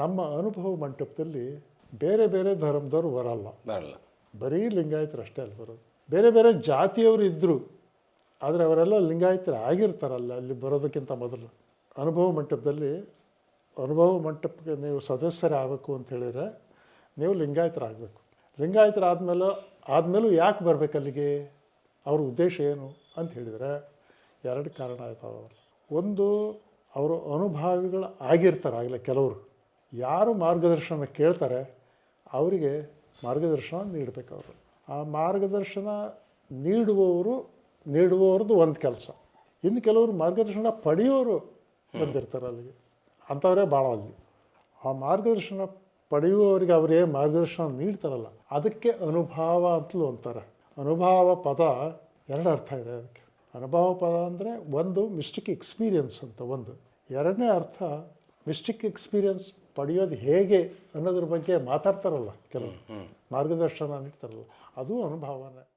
ನಮ್ಮ ಅನುಭವ ಮಂಟಪದಲ್ಲಿ ಬೇರೆ ಬೇರೆ ಧರ್ಮದವ್ರು ಬರಲ್ಲ. ಬರಲ್ಲ. ಬರೀ ಲಿಂಗಾಯತರು ಅಷ್ಟೇ ಅಲ್ಲಿ ಬರೋದು. ಬೇರೆ ಬೇರೆ ಜಾತಿಯವರು ಇದ್ದರು ಆದರೆ ಅವರೆಲ್ಲ ಲಿಂಗಾಯತರು ಆಗಿರ್ತಾರಲ್ಲ ಅಲ್ಲಿ ಬರೋದಕ್ಕಿಂತ ಮೊದಲು. ಅನುಭವ ಮಂಟಪದಲ್ಲಿ ಅನುಭವ ಮಂಟಪಕ್ಕೆ ನೀವು ಸದಸ್ಯರೇ ಆಗಬೇಕು ಅಂತ ಹೇಳಿದರೆ ನೀವು ಲಿಂಗಾಯತರಾಗಬೇಕು. ಲಿಂಗಾಯತರಾದ್ಮೇಲೆ ಆದಮೇಲೂ ಯಾಕೆ ಬರಬೇಕು ಅಲ್ಲಿಗೆ? ಅವ್ರ ಉದ್ದೇಶ ಏನು ಅಂತ ಹೇಳಿದರೆ ಎರಡು ಕಾರಣ ಆಯ್ತಾವ. ಒಂದು ಅವರು ಅನುಭಾವಿಗಳು ಆಗಿರ್ತಾರೆ ಆಗಲೇ ಕೆಲವರು. ಯಾರು ಮಾರ್ಗದರ್ಶನ ಕೇಳ್ತಾರೆ, ಅವರಿಗೆ ಮಾರ್ಗದರ್ಶನ ನೀಡಬೇಕು ಅವರು. ಆ ಮಾರ್ಗದರ್ಶನ ನೀಡುವವರು, ನೀಡುವವ್ರದ್ದು ಒಂದು ಕೆಲಸ. ಇನ್ನು ಕೆಲವರು ಮಾರ್ಗದರ್ಶನ ಪಡೆಯೋರು ಬಂದಿರ್ತಾರೆ ಅಲ್ಲಿಗೆ. ಅಂಥವರೇ ಭಾಳ ಅಲ್ಲಿ. ಆ ಮಾರ್ಗದರ್ಶನ ಪಡೆಯುವವರಿಗೆ ಅವರೇ ಮಾರ್ಗದರ್ಶನ ನೀಡ್ತಾರಲ್ಲ, ಅದಕ್ಕೆ ಅನುಭವ ಅಂತಲೂ ಅಂತಾರೆ. ಅನುಭವ ಪದ ಎರಡು ಅರ್ಥ ಇದೆ ಅದಕ್ಕೆ. ಅನುಭವ ಪದ ಅಂದರೆ ಒಂದು ಮಿಸ್ಟಿಕ್ ಎಕ್ಸ್ಪೀರಿಯನ್ಸ್ ಅಂತ ಒಂದು. ಎರಡನೇ ಅರ್ಥ ಮಿಸ್ಟಿಕ್ ಎಕ್ಸ್ಪೀರಿಯನ್ಸ್ ಪಡೆಯೋದು ಹೇಗೆ ಅನ್ನೋದ್ರ ಬಗ್ಗೆ ಮಾತಾಡ್ತಾರಲ್ಲ ಕೆಲವರು. ಮಾರ್ಗದರ್ಶನ ನೀಡ್ತಾರಲ್ಲ. ಅದು ಅನುಭವನೇ.